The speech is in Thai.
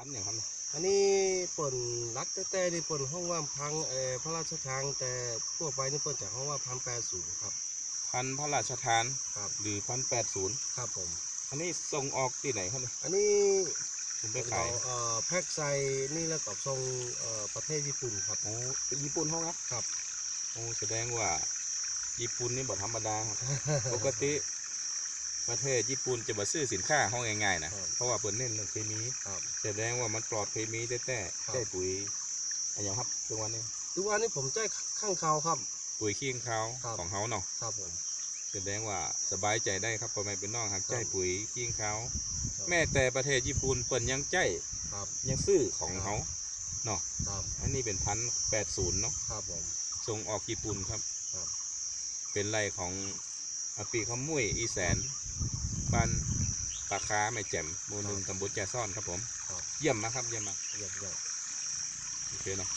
พันอย่างครับเนี่ยอันนี้เปิ่นรักแต่แต่นี่เปิ่นห้องว่าพังเออพระราชทานแต่ทั่วไปนี่เปิ่นจากห้องว่าพันแปดศูนย์ครับพันพระราชทานครับหรือพันแปดศูนย์ครับผม อันนี้ส่งออกที่ไหนครับเนี่ยอันนี้ผมไปขายเอ่อแพ็กใส่นี่แล้วกับทรงเอ่อประเทศญี่ปุ่นครับโอ้เป็นญี่ปุ่นเขาครับครับโอ้แสดงว่า ญี่ปุ่นนี่บ่ธรรมดาครับปกติ ประเทศญี่ปุ่นจะมาซื้อสินค้าห้องง่ายๆนะครับ เพราะว่าเปิดเน้นเรื่องเคมีครับแสดงว่ามันปลอดเคมีแต่แต่ครับ ได้ปุ๋ยอันอย่างครับทุกวันนี้ทุกวันนี้ผมใจข้างเขาครับ ปุ๋ยขี้ข้างเขาครับ ของเขาเนาะครับผม แสดงว่าสบายใจได้ครับพ่อแม่เป็นน้องครับครับใจปุ๋ยขี้ข้างเขาครับ แม้แต่ประเทศญี่ปุ่นเปิ่นยังใจครับยังซื้อของเขาเนาะครับอันนี้เป็นพันแปดศูนย์เนาะ ครับผม ส่งออกญี่ปุ่นครับ ครับ เป็นไรของ อาปีขมุ้ยอีแสนบ้านปากค้าไม่แจ่มหมู่หนึ่งตำบลแจซ่อนครับผมครับเยี่ยมมากครับเยี่ยมมากเยี่ยมเยี่ยมโอเคเนาะ